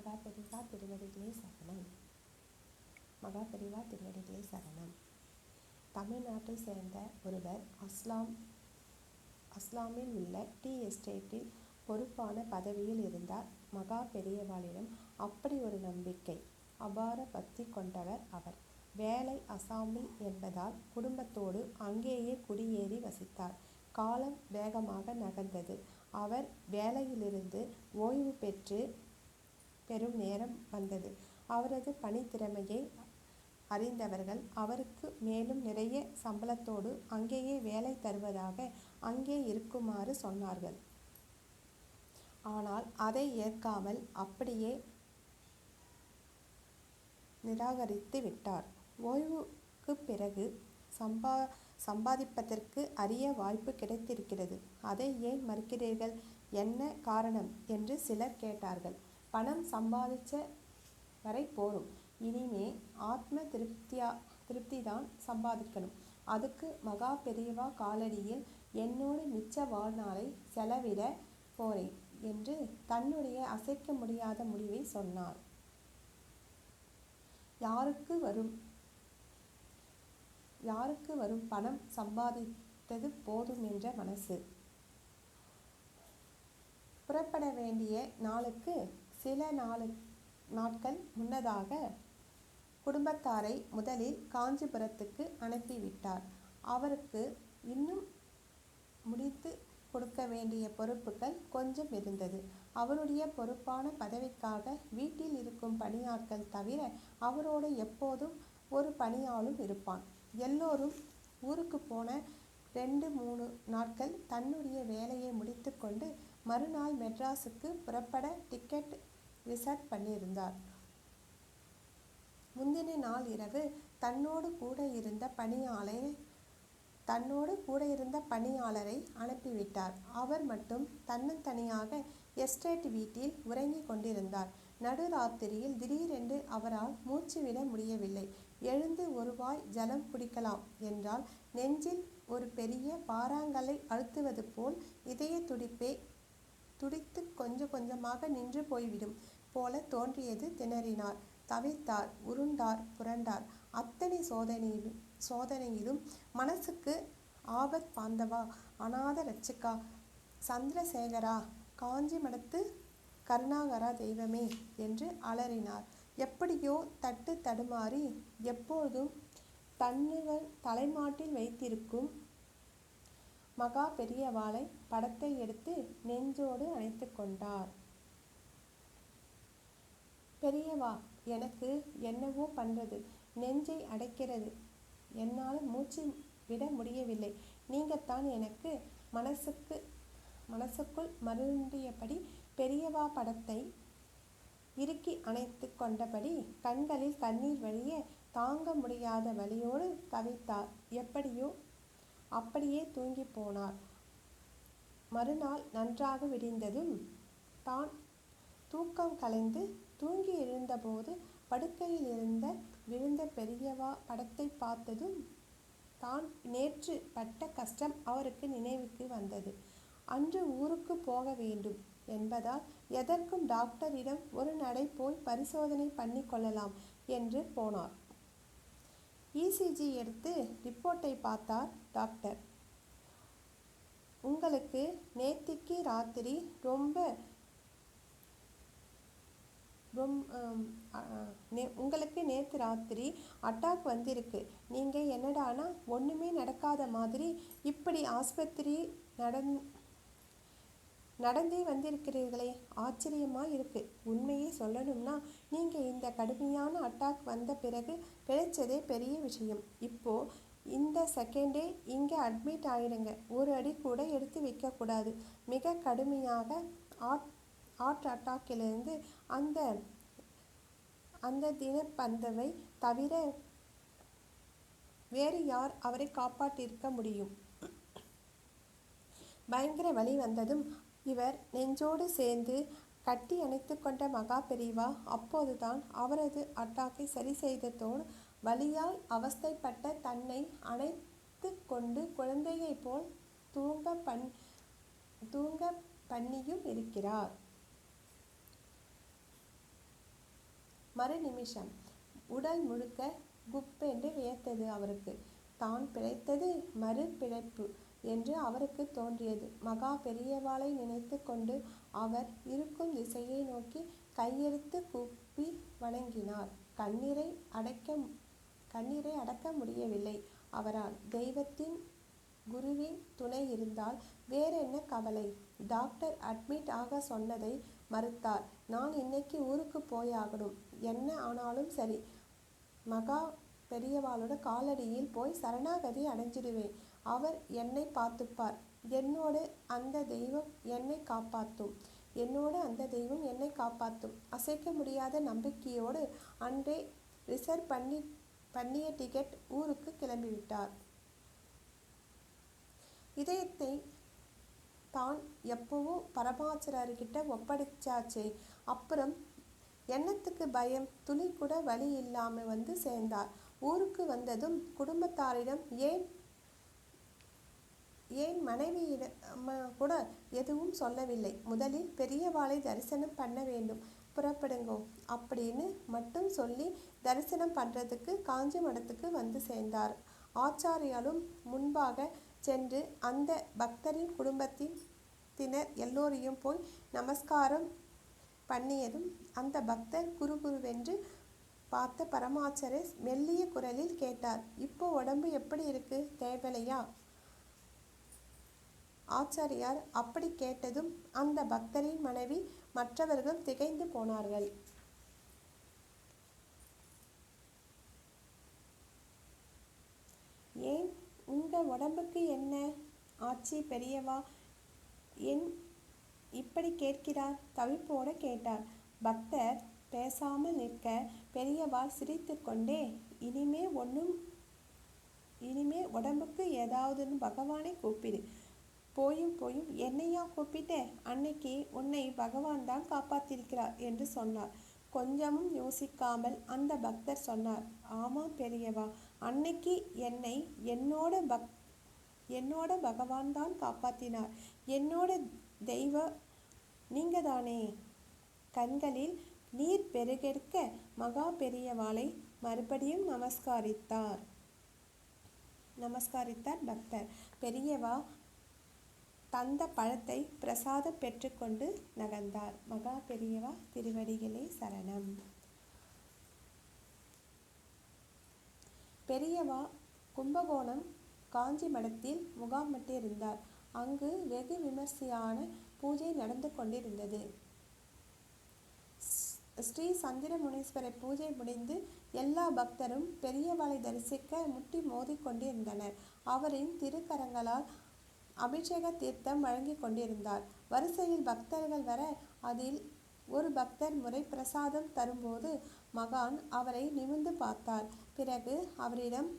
மகா பெரிவா திருவடிகளே சரணம் மகா பெரிவா திருவடிகளே சரணம் தமிழ்நாட்டை சேர்ந்த ஒருவர் அஸ்லாம் அஸ்லாமில் உள்ள டீ எஸ்டேட்டில் பொறுப்பான பதவியில் இருந்தார். மகா பெரியவாளிடம் அப்படி ஒரு நம்பிக்கை அபார பக்தி கொண்டவர் அவர். வேலை அசாமில் என்பதால் குடும்பத்தோடு அங்கேயே குடியேறி வசித்தார். காலம் வேகமாக நகர்ந்தது. அவர் வேலையிலிருந்து ஓய்வு பெற்று பெறும் நேரம் வந்தது. அவரது பணித்திறமையை அறிந்தவர்கள் அவருக்கு மேலும் நிறைய சம்பளத்தோடு அங்கேயே வேலை தருவதாக அங்கே இருக்குமாறு சொன்னார்கள். ஆனால் அதை ஏற்காமல் அப்படியே நிராகரித்து விட்டார். ஓய்வுக்கு பிறகு சம்பா சம்பாதிப்பதற்கு அரிய வாய்ப்பு கிடைத்திருக்கிறது. அதை ஏன் மறுக்கிறீர்கள்? என்ன காரணம்? என்று சிலர் கேட்டார்கள். பணம் சம்பாதிச்ச வரை போரும் இனிமே ஆத்ம திருப்தியா திருப்தி தான் சம்பாதிக்கணும். அதுக்கு மகா பெரியவா காலடியில் என்னோட மிச்ச வாழ்நாளை செலவிட போறேன் என்று தன்னுடைய அசைக்க முடியாத முடிவை சொன்னார் யாருக்கு வரும்? யாருக்கு வரும் பணம் சம்பாதித்தது போதும் என்ற மனசு? புறப்பட வேண்டிய நாளுக்கு சில நாளு நாட்கள் முன்னதாக குடும்பத்தாரை முதலில் காஞ்சிபுரத்துக்கு அனுப்பிவிட்டார். அவருக்கு இன்னும் முடித்து கொடுக்க வேண்டிய பொறுப்புகள் கொஞ்சம் இருந்தது. அவருடைய பொறுப்பான பதவிக்காக வீட்டில் இருக்கும் பணியாட்கள் தவிர அவரோடு எப்போதும் ஒரு பணியாளும் இருப்பான். எல்லோரும் ஊருக்கு போன ரெண்டு மூணு நாட்கள் தன்னுடைய வேலையை முடித்துக்கொண்டு மறுநாள் மெட்ராஸுக்கு புறப்பட டிக்கெட் ரிசர்ட் பண்ணியிருந்தார். முந்தின நாள் இரவு தன்னோடு கூட இருந்த பணியாளரை தன்னோடு கூட இருந்த பணியாளரை அனுப்பிவிட்டார். அவர் மட்டும் தன்னந்தனியாக எஸ்டேட் வீட்டில் உறங்கிக் கொண்டிருந்தார். நடுராத்திரியில் திடீரென்று அவரால் மூச்சுவிட முடியவில்லை. எழுந்து ஒரு வாய் ஜலம் குடிக்கலாம் என்றால் நெஞ்சில் ஒரு பெரிய பாறாங்கலை அழுத்துவது போல் இதய துடிப்பே துடித்து கொஞ்சம் கொஞ்சமாக நின்று போய்விடும் போல தோன்றியது திணறினார். தவித்தார் உருண்டார் புரண்டார். அத்தனை சோதனையிலும் சோதனையிலும் மனசுக்கு ஆபத் பாந்தவா? அநாத ரட்சிகா சந்திரசேகரா? காஞ்சி மடத்து கருணாகரா தெய்வமே? என்று அலறினார். எப்படியோ தட்டு தடுமாறி எப்பொழுதும் தன்னுகள் தலைமாட்டில் வைத்திருக்கும் மகா பெரியவாளை படத்தை எடுத்து நெஞ்சோடு அணைத்து கொண்டார். பெரியவா எனக்கு என்னவோ பண்றது. நெஞ்சை அடைக்கிறது. என்னால் மூச்சு விட முடியவில்லை. நீங்கத்தான் எனக்கு மனசுக்கு மனசுக்குள் மருண்டியபடி பெரியவா படத்தை இறுக்கி அணைத்து கொண்டபடி கண்களில் கண்ணீர் வழிய தாங்க முடியாத வழியோடு தவித்தார். எப்படியோ அப்படியே தூங்கி போனார் மறுநாள் நன்றாக விடிந்ததும் தான் தூக்கம் கலைந்து தூங்கி எழுந்தபோது படுக்கையில் இருந்த விழுந்த பெரியவா படத்தை பார்த்ததும் தான் நேற்று பட்ட கஷ்டம் அவருக்கு நினைவுக்கு வந்தது. அன்று ஊருக்கு போக வேண்டும் என்பதால் எதற்கும் டாக்டரிடம் ஒரு நடை போய் பரிசோதனை பண்ணி கொள்ளலாம் என்று போனார். இசிஜி எடுத்து ரிப்போர்ட்டை பார்த்தார் டாக்டர் உங்களுக்கு நேத்திக்கு ராத்திரி ரொம்ப ரொம் உங்களுக்கு நேற்று ராத்திரி அட்டாக் வந்திருக்கு. நீங்கள் என்னடானா ஒன்றுமே நடக்காத மாதிரி இப்படி ஆஸ்பத்திரி நடந் நடந்தே வந்திருக்கிறீர்களே. ஆச்சரியமா இருக்கு. உண்மையை சொல்லணும்னா நீங்கள் இந்த கடுமையான அட்டாக் வந்த பிறகு பிழைச்சதே பெரிய விஷயம். இப்போ இந்த செகண்டே இங்கே அட்மிட் ஆகிடுங்க ஒரு அடி கூட எடுத்து வைக்கக்கூடாது. மிக கடுமையாக ஆட் ஹார்ட் அட்டாக்கிலிருந்து அந்த அந்த தினப்பந்தவை தவிர வேறு யார் அவரை காப்பாற்றியிருக்க முடியும்? பயங்கர வழி வந்ததும் இவர் நெஞ்சோடு சேர்ந்து கட்டி அணைத்து கொண்ட மகா பெரிவா அப்போதுதான் அவரது அட்டாக்கை சரி செய்ததோடு வலியால் அவஸ்தைப்பட்ட தன்னை அணைத்து கொண்டு குழந்தையைப் போல் தூங்க பண் தூங்க பண்ணியும் இருக்கிறார். மறு நிமிஷம் உடல் முழுக்க குப்பென்று வியத்தது அவருக்கு. தான் பிழைத்தது மறு பிழைப்பு. என்று அவருக்கு தோன்றியது. மகா பெரியவாளை நினைத்து கொண்டு அவர் இருக்கும் திசையை நோக்கி கையெடுத்து கூப்பி வணங்கினார். கண்ணீரை அடைக்க கண்ணீரை அடக்க முடியவில்லை. அவரால் தெய்வத்தின் குருவின் துணை இருந்தால் வேறென்ன கவலை? டாக்டர் அட்மிட் ஆக சொன்னதை மறுத்தார். நான் இன்னைக்கு ஊருக்கு போயாகணும். என்ன ஆனாலும் சரி. மகா பெரியவாளோட காலடியில் போய் சரணாகதி அடைஞ்சிடுவேன். அவர் என்னை பார்த்துப்பார். என்னோடு அந்த தெய்வம் என்னை காப்பாற்றும் என்னோடு அந்த தெய்வம் என்னை காப்பாற்றும் அசைக்க முடியாத நம்பிக்கையோடு அன்றே ரிசர்வ் பண்ணி பண்ணிய டிக்கெட் ஊருக்கு கிளம்பிவிட்டார். இதயத்தை தான் எப்பவோ பரமாச்சாரர்கிட்ட ஒப்படைச்சாச்சே. அப்புறம் எண்ணத்துக்கு பயம்? துளி கூட வழி இல்லாமல் வந்து சேர்ந்தார். ஊருக்கு வந்ததும் குடும்பத்தாரிடம் ஏன் ஏன் மனைவியிடம் கூட எதுவும் சொல்லவில்லை. முதலில் பெரியவாளை தரிசனம் பண்ண வேண்டும். புறப்படுங்கோ. அப்படின்னு மட்டும் சொல்லி தரிசனம் பண்ணுறதுக்கு காஞ்சி மடத்துக்கு வந்து சேர்ந்தார். ஆச்சாரியாலும் முன்பாக சென்று அந்த பக்தரின் குடும்பத்தின் தினர் எல்லோரையும் போய் நமஸ்காரம் பண்ணியதும் அந்த பக்தர் குரு குருவென்று பார்த்த பரமாச்சரே மெல்லிய குரலில் கேட்டார். இப்போ உடம்பு எப்படி இருக்கு? தேவலையா ஆச்சாரியார் அப்படி கேட்டதும் அந்த பக்தரின் மனைவி மற்றவர்கள் திகைந்து போனார்கள். ஏன்? உங்க உடம்புக்கு என்ன? ஆச்சி பெரியவா? என் இப்படி கேட்கிறார். தவிப்போட கேட்டார். பக்தர் பேசாமல் நிற்க. பெரியவா சிரித்துக்கொண்டே இனிமே ஒன்றும் இனிமே உடம்புக்கு ஏதாவதுன்னு பகவானை கூப்பிடு. போயும் போயும் என்னையா கூப்பிட்ட அன்னைக்கு உன்னை பகவான் தான் காப்பாத்திருக்கிறார் என்று சொன்னார். கொஞ்சமும் யோசிக்காமல் அந்த பக்தர் சொன்னார் ஆமாம் பெரியவா அன்னைக்கு என்னை என்னோட பக் என்னோட பகவான் தான் காப்பாத்தினார். என்னோட தெய்வ நீங்கள் தானே கண்களில் நீர் பெருகெடுக்க மகா பெரியவாளை மறுபடியும் நமஸ்காரித்தார். நமஸ்காரித்தார் பக்தர். பெரியவா தந்த பழத்தை பிரசாதம் பெற்றுக்கொண்டு நகர்ந்தார். மகா பெரியவா திருவடிகளே சரணம். பெரியவா கும்பகோணம் காஞ்சி மடத்தில் முகாமிட்டிருந்தார். அங்கு வெகு விமர்சையான பூஜை நடந்து கொண்டிருந்தது. ஸ்ரீ சந்திர முனீஸ்வரர் பூஜை முடிந்து எல்லா பக்தரும் பெரியவாளை தரிசிக்க முட்டி மோதிக் கொண்டிருந்தனர் அவரின் திருக்கரங்களால் அபிஷேக தீர்த்தம் வழங்கி கொண்டிருந்தார். வரிசையில் பக்தர்கள் வர அதில் ஒரு பக்தர் முறை பிரசாதம் தரும்போது மகான் அவரை நிமிர்ந்து பார்த்தார். பிறகு அவரிடம்